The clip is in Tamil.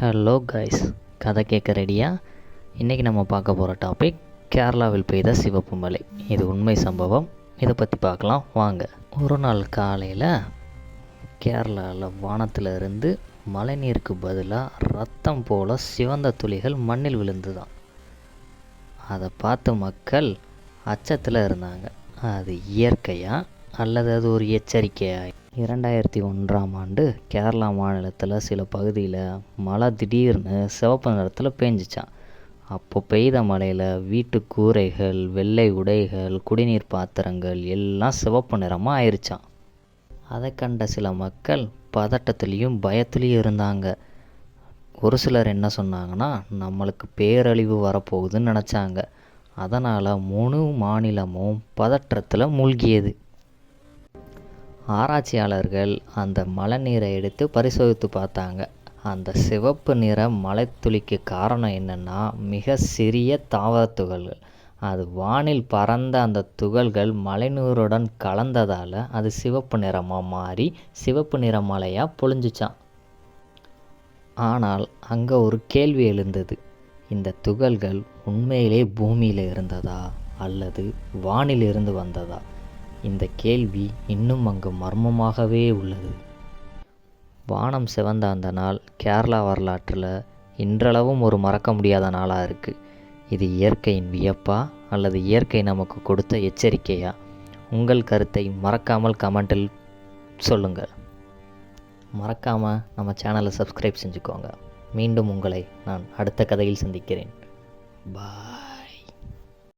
ஹலோ கைஸ் கதை கேட்க ரெடியா இன்றைக்கி நம்ம பார்க்க போகிற டாபிக் கேரளாவில் பெய்த சிவப்பு மலை. இது உண்மை சம்பவம். இதை பற்றி பார்க்கலாம். வாங்க. ஒரு நாள் காலையில் கேரளாவில் வானத்தில் இருந்து மழைநீருக்கு பதிலாக ரத்தம் போல சிவந்த துளிகள் மண்ணில் விழுந்துதான். அதை பார்த்து மக்கள் அச்சத்தில் இருந்தாங்க. அது இயற்கையாக அல்லது அது ஒரு எச்சரிக்கையா இரண்டாயிரத்தி ஒன்றாம் ஆண்டு கேரளா மாநிலத்தில் சில பகுதியில் மழை திடீர்னு சிவப்பு நிறத்தில் பேஞ்சிச்சான் அப்போ பெய்த மழையில் வீட்டு கூரைகள் வெள்ளை உடைகள் குடிநீர் பாத்திரங்கள் எல்லாம் சிவப்பு நிறமாக ஆயிடுச்சான் அதை கண்ட சில மக்கள் பதட்டத்துலேயும் பயத்துலேயும் இருந்தாங்க. ஒரு சிலர் என்ன சொன்னாங்கன்னா நம்மளுக்கு பேரழிவு வரப்போகுதுன்னு நினச்சாங்க. அதனால் முழு மாநிலமும் பதற்றத்தில் மூழ்கியது. ஆராய்ச்சியாளர்கள் அந்த மழை நீரை எடுத்து பரிசோதித்து பார்த்தாங்க. அந்த சிவப்பு நிற மலைத்துளிக்கு காரணம் என்னென்னா மிக சிறிய தாவர துகள்கள். அது வானில் பறந்த அந்த துகள்கள் மழைநீருடன் கலந்ததால் அது சிவப்பு நிறமாக மாறி சிவப்பு நிற மலையாக பொழிஞ்சிச்சான் ஆனால் அங்கே ஒரு கேள்வி எழுந்தது. இந்த துகள்கள் உண்மையிலே பூமியில் இருந்ததா அல்லது வானில் இருந்து வந்ததா? இந்த கேள்வி இன்னும் அங்கு மர்மமாகவே உள்ளது. வானம் சிவந்த அந்த நாள் கேரளா வரலாற்றில் இன்றளவும் ஒரு மறக்க முடியாத நாளாக இருக்குது இது இயற்கையின் வியப்பா அல்லது இயற்கை நமக்கு கொடுத்த எச்சரிக்கையா? உங்கள் கருத்தை மறக்காமல் கமெண்டில் சொல்லுங்கள் மறக்காமல் நம்ம சேனலை சப்ஸ்கிரைப் செஞ்சுக்கோங்க. மீண்டும் உங்களை நான் அடுத்த கதையில் சந்திக்கிறேன். பாய்.